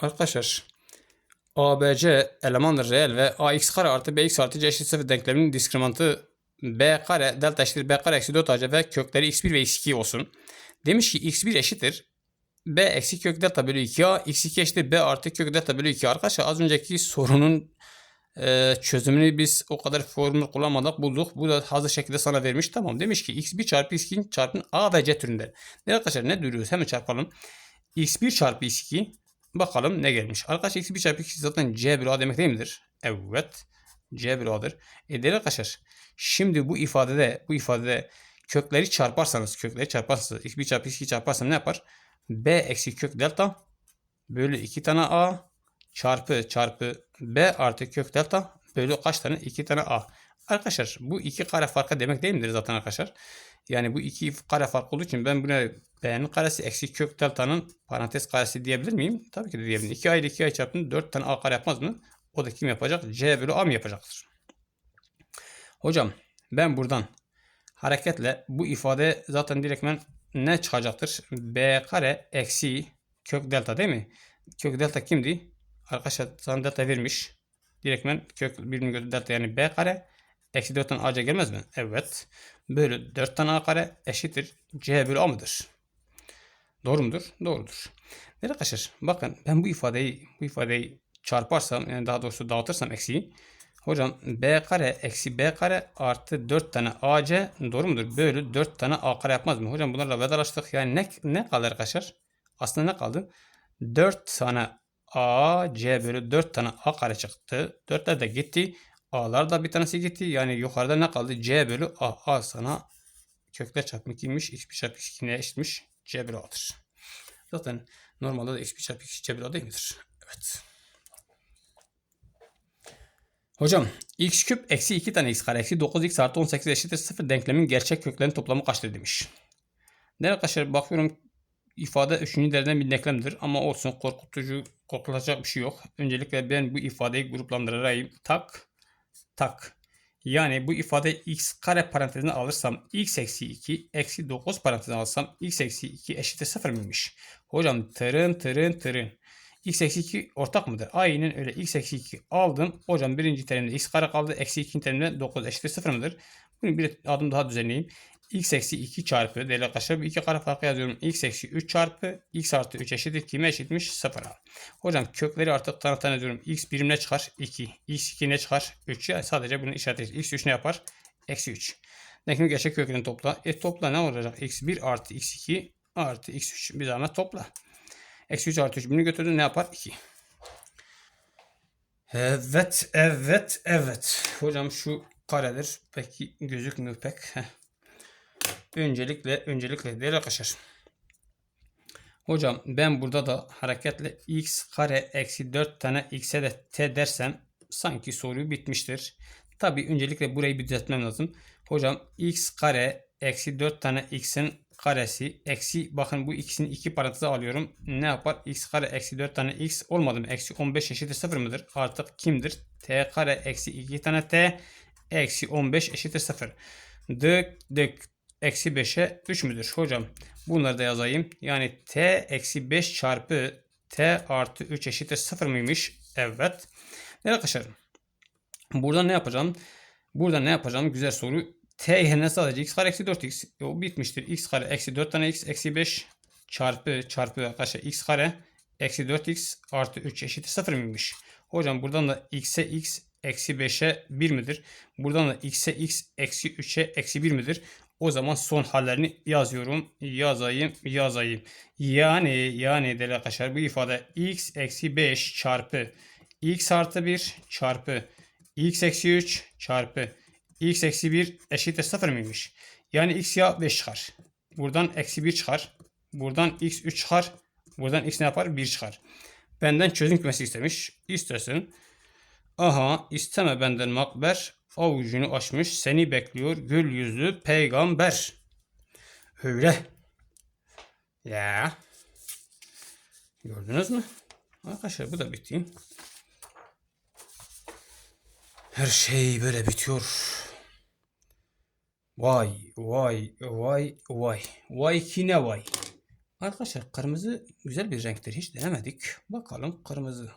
Arkadaşlar ABC elemandır reel ve ax kare artı bx artı c eşit 0 denkleminin diskriminantı b kare delta eşittir b kare eksi 4 ac ve kökleri x1 ve x2 olsun. Demiş ki x1 eşittir b eksi kök delta bölü 2a x2 eşittir b artı kök delta bölü 2 arkadaşlar az önceki sorunun e, çözümünü biz o kadar formül kullanmadık bulduk. Bu da hazır şekilde sana vermiş. Tamam demiş ki x1 çarpı x2 çarpı a ve c türünde. Ne arkadaşlar ne duruyoruz hemen çarpalım. x1 çarpı x2 bakalım ne gelmiş. Arkadaşlar x1 çarpı x2 zaten c bölü a demek değil midir? Evet. c bölü a'dır. E değerli arkadaşlar şimdi bu ifadede bu ifadede kökleri çarparsanız kökleri çarparsanız x1 çarpı x2 çarparsanız ne yapar? b eksi kök delta bölü 2 tane a çarpı çarpı b artı kök delta bölü kaç tane? 2 tane a. Arkadaşlar bu iki kare farkı demek değil midir zaten arkadaşlar? Yani bu iki kare farkı olduğu için ben buna b'nin karesi eksi kök delta'nın parantez karesi diyebilir miyim? Tabii ki de diyebilirim. 2a ile 2a çarptım 4 tane a kare yapmaz mı? O da kim yapacak? c bölü a mı yapacaktır? Hocam ben buradan hareketle bu ifade zaten direktmen ne çıkacaktır? b kare eksi kök delta değil mi? Kök delta kimdi? Arkadaşlar sana delta vermiş. Direktmen kök birim götü delta yani b kare eksi 4 tane ac gelmez mi? Evet. Bölü 4 tane a kare eşittir c bölü a mıdır? Doğru mudur? Doğrudur. Değerli arkadaşlar bakın ben bu ifadeyi bu ifadeyi çarparsam yani daha doğrusu dağıtırsam eksiği Hocam b kare eksi b kare artı 4 tane ac doğru mudur? Bölü 4 tane a kare yapmaz mı? Hocam bunlarla vedalaştık. Yani ne, ne kaldı arkadaşlar? Aslında ne kaldı? 4 tane a c bölü 4 tane a kare çıktı. 4'ler de gitti. A'lar da bir tanesi gitti. Yani yukarıda ne kaldı? c bölü a. a sana kökler çarpımı kimmiş? x1 çarpı x2 ne eşitmiş? c bölü a'dır. Zaten normalde de x1 çarpı x2 c bölü a değil midir? Evet. Hocam x küp eksi 2 tane x kare eksi 9x artı 18 eşittir 0 denklemin gerçek köklerinin toplamı kaçtır demiş. Değerli arkadaşlar bakıyorum ifade 3. dereceden bir denklemdir ama olsun korkutucu korkulacak bir şey yok. Öncelikle ben bu ifadeyi gruplandırayım. Tak tak. Yani bu ifade x kare parantezine alırsam x eksi 2 eksi 9 parantezine alırsam x eksi 2 eşittir 0 mıymış? Hocam tırın tırın tırın x eksi 2 ortak mıdır? Aynen öyle. x eksi 2 aldım. Hocam birinci terimde x kare kaldı. Eksi 2. terimde 9 eşittir 0 mıdır? Bunu bir adım daha düzenleyeyim. X eksi 2 çarpı değerli arkadaşlar bir iki kare farkı yazıyorum. x eksi 3 çarpı x artı 3 eşittir. Kime eşitmiş? 0'a. Hocam kökleri artık tane tane diyorum. x birim ne çıkar? 2. x 2 ne çıkar? 3. Yani sadece bunu işaret x 3 ne yapar? Eksi 3. Denklemi gerçek köklerini topla. E topla ne olacak? x1 artı x2 artı x3 bir zahmet topla. Eksi 3 artı 3 bunu götürdün ne yapar? 2. Evet, evet, evet. Hocam şu karedir. Peki gözükmüyor pek. Heh. Öncelikle, öncelikle değerli arkadaşlar. Hocam ben burada da hareketle x kare eksi 4 tane x'e de t dersem sanki soru bitmiştir. Tabi öncelikle burayı bir düzeltmem lazım. Hocam x kare eksi 4 tane x'in karesi eksi bakın bu x'in iki parantezi alıyorum. Ne yapar? x kare eksi 4 tane x olmadı mı? Eksi 15 eşittir 0 mıdır? Artık kimdir? t kare eksi 2 tane t eksi 15 eşittir 0. Dık dık eksi 5'e 3 müdür? Hocam bunları da yazayım. Yani t eksi 5 çarpı t artı 3 eşittir 0 mıymış? Evet. Evet arkadaşlar. Burada ne yapacağım? Burada ne yapacağım? Güzel soru t yerine sadece x kare eksi 4x o bitmiştir. x kare eksi 4 tane x eksi 5 çarpı çarpı arkadaşlar x kare eksi 4x artı 3 eşittir 0 mıymış? Hocam buradan da x'e x eksi 5'e 1 midir? Buradan da x'e x eksi 3'e eksi 1 midir? O zaman son hallerini yazıyorum. Yazayım, yazayım. Yani, yani değerli arkadaşlar bu ifade x eksi 5 çarpı x artı 1 çarpı x eksi 3 çarpı x eksi 1 eşittir 0 mıymış? Yani x ya 5 çıkar. Buradan eksi 1 çıkar. Buradan x 3 çıkar. Buradan x ne yapar? 1 çıkar. Benden çözüm kümesi istemiş. İstesin. Aha isteme benden makber. Avucunu açmış. Seni bekliyor. Gül yüzlü peygamber. Öyle. Ya. Gördünüz mü? Arkadaşlar bu da bitti. Her şey böyle bitiyor. Vay vay vay vay. Vay ki ne vay. Arkadaşlar kırmızı güzel bir renktir. Hiç denemedik. Bakalım kırmızı.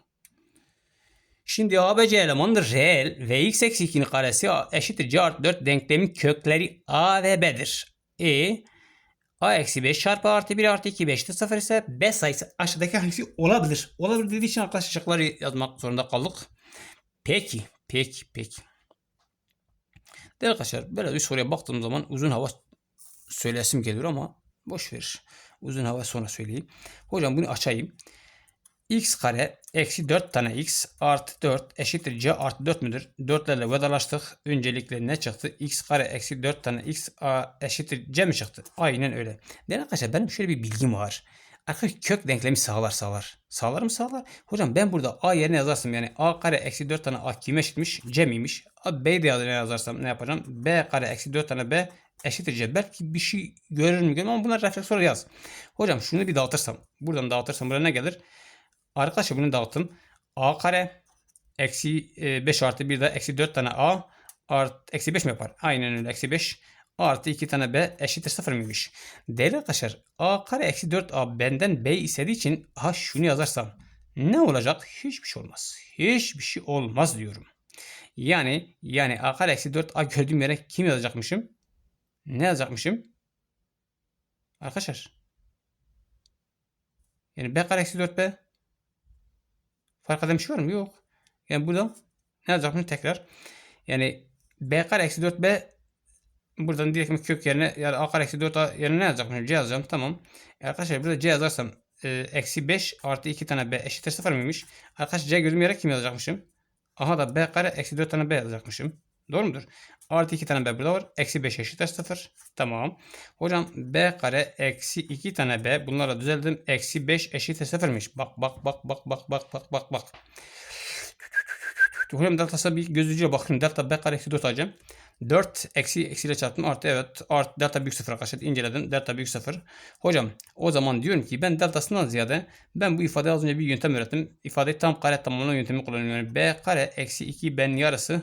Şimdi ABC elemandır reel ve x eksi 2'nin karesi eşittir c artı 4 denklemin kökleri a ve b'dir. E a eksi 5 çarpı artı 1 artı 2 5'te 0 ise b sayısı aşağıdaki hangisi olabilir? Olabilir dediği için arkadaşlar şıkları yazmak zorunda kaldık. Peki, peki, peki. Değerli arkadaşlar böyle bir soruya baktığım zaman uzun hava söylesim geliyor ama boş ver. Uzun hava sonra söyleyeyim. Hocam bunu açayım. X kare eksi 4 tane x artı 4 eşittir c artı 4 müdür? 4'lerle vedalaştık. Öncelikle ne çıktı? x kare eksi 4 tane x a, eşittir c mi çıktı? Aynen öyle. Değerli arkadaşlar benim şöyle bir bilgim var. Arkadaşlar kök denklemi sağlar sağlar. Sağlar mı sağlar? Hocam ben burada a yerine yazarsam yani a kare eksi 4 tane a kime eşitmiş? c miymiş? A, b de yerine yazarsam ne yapacağım? b kare eksi 4 tane b eşittir c. Belki bir şey görür mü görmem ama bunlar refleks olarak yaz. Hocam şunu bir dağıtırsam. Buradan dağıtırsam buraya ne gelir? Arkadaşlar bunu dağıttım. A kare eksi 5 artı 1 de eksi 4 tane A artı eksi 5 mi yapar? Aynen öyle eksi 5 artı 2 tane B eşittir 0 mıymış? Değerli arkadaşlar A kare eksi 4A benden B istediği için ha şunu yazarsam ne olacak? Hiçbir şey olmaz. Hiçbir şey olmaz diyorum. Yani yani A kare eksi 4A gördüğüm yere kim yazacakmışım? Ne yazacakmışım? Arkadaşlar. Yani B kare eksi 4B Fark eden bir var mı? Yok. Yani buradan ne yazacakmışım tekrar. Yani b kare eksi 4b buradan direkt kök yerine yani a kare eksi 4 a yerine ne yazacakmışım? c yazacağım. Tamam. E arkadaşlar burada c yazarsam e, eksi 5 artı 2 tane b eşittir 0 mıymış? Arkadaşlar c gördüğüm yere kim yazacakmışım? Aha da b kare eksi 4 tane b yazacakmışım. Doğru mudur? Artı 2 tane b burada var. Eksi 5 eşittir 0. Tamam. Hocam b kare eksi 2 tane b. Bunlara düzeldim. Eksi 5 eşittir 0'mış. Bak bak bak bak bak bak bak bak bak. Hocam delta'sa bir gözücüye bakın. Delta b kare eksi 4 alacağım. 4 eksi eksiyle çarptım artı evet artı delta büyük sıfır arkadaşlar inceledim delta büyük sıfır. Hocam o zaman diyorum ki ben deltasından ziyade ben bu ifade az önce bir yöntem öğrettim. İfadeyi tam kare tamamlama yöntemi kullanıyorum. b kare eksi 2 ben yarısı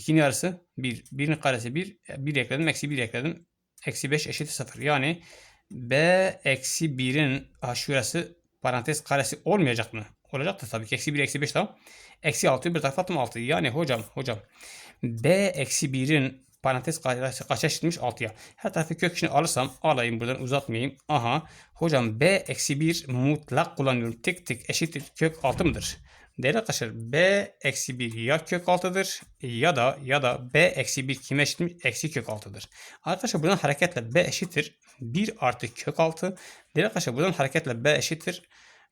2'nin yarısı 1. 1'in karesi 1. 1 ekledim. Eksi 1 ekledim. Eksi 5 eşittir 0. Yani b eksi 1'in şurası parantez karesi olmayacak mı? Olacak da tabii ki. Eksi 1 eksi 5 tamam. Eksi 6'yı bir tarafa attım 6. Yani hocam hocam b eksi 1'in parantez karesi kaça eşitmiş 6'ya. Her tarafı kök içine alırsam alayım buradan uzatmayayım. Aha hocam b eksi 1 mutlak kullanıyorum. Tek tek eşittir kök 6 mıdır? Değerli arkadaşlar b eksi 1 ya kök 6'dır ya da ya da b eksi 1 kime eşitmiş? Eksi kök 6'dır. Arkadaşlar buradan hareketle b eşittir 1 artı kök 6. Değerli arkadaşlar buradan hareketle b eşittir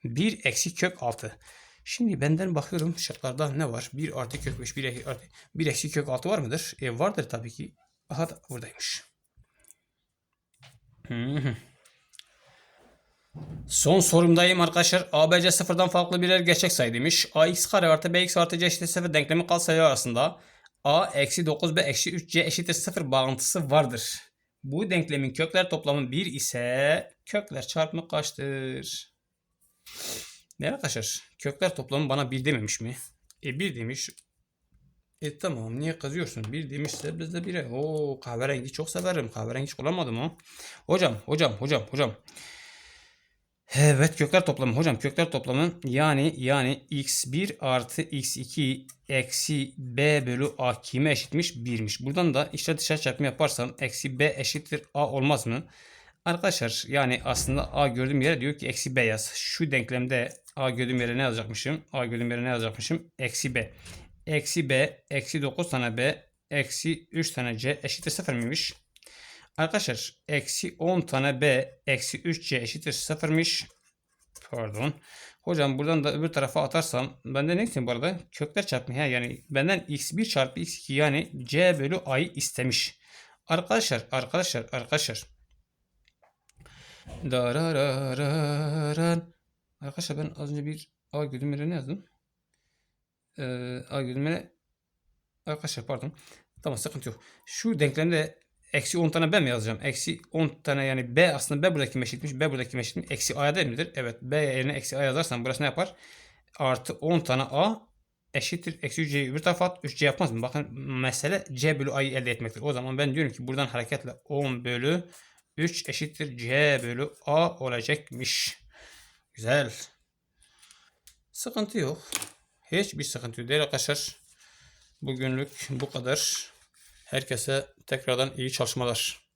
1 eksi kök 6. Şimdi benden bakıyorum şıklarda ne var? 1 artı kök 5, 1 artı 1 eksi kök 6 var mıdır? E vardır tabii ki. Aha da buradaymış. Hı hı. Son sorumdayım arkadaşlar. ABC sıfırdan farklı birer gerçek sayı demiş. AX kare artı BX artı C eşittir 0 denklemi kal sayı arasında A eksi 9B eksi 3C eşittir 0 bağıntısı vardır. Bu denklemin kökler toplamı 1 ise kökler çarpımı kaçtır? Ne arkadaşlar? Kökler toplamı bana 1 dememiş mi? E 1 demiş. E tamam niye kazıyorsun? 1 demişse biz de 1'e. Oo kahverengi çok severim. Kahverengi hiç kullanmadım o. Hocam hocam hocam hocam. Evet kökler toplamı. Hocam kökler toplamı yani yani x1 artı x2 eksi b bölü a kime eşitmiş? 1'miş. Buradan da içler dışarı çarpımı yaparsam eksi b eşittir a olmaz mı? Arkadaşlar yani aslında a gördüğüm yere diyor ki eksi b yaz. Şu denklemde a gördüğüm yere ne yazacakmışım? a gördüğüm yere ne yazacakmışım? Eksi b. Eksi b eksi 9 tane b eksi 3 tane c eşittir 0 mıymış? Arkadaşlar eksi 10 tane b eksi 3c eşittir 0'mış. Pardon. Hocam buradan da öbür tarafa atarsam bende ne için bu arada? Kökler çarpımı. Ha, yani benden x1 çarpı x2 yani c bölü a'yı istemiş. Arkadaşlar arkadaşlar arkadaşlar. Arkadaşlar ben az önce bir a güdümleri ne yazdım? Ee, a güdümleri arkadaşlar pardon. Tamam sıkıntı yok. Şu denklemde Eksi 10 tane B mi yazacağım? Eksi 10 tane yani B aslında B buradaki meşitmiş. B buradaki meşitmiş. Eksi A'ya değil midir? Evet. B yerine eksi A yazarsan burası ne yapar? Artı 10 tane A eşittir. Eksi 3C'yi bir tarafa at. 3C yapmaz mı? Bakın mesele C bölü A'yı elde etmektir. O zaman ben diyorum ki buradan hareketle 10 bölü 3 eşittir C bölü A olacakmış. Güzel. Sıkıntı yok. Hiçbir sıkıntı değil arkadaşlar. Bugünlük bu kadar. Herkese tekrardan iyi çalışmalar.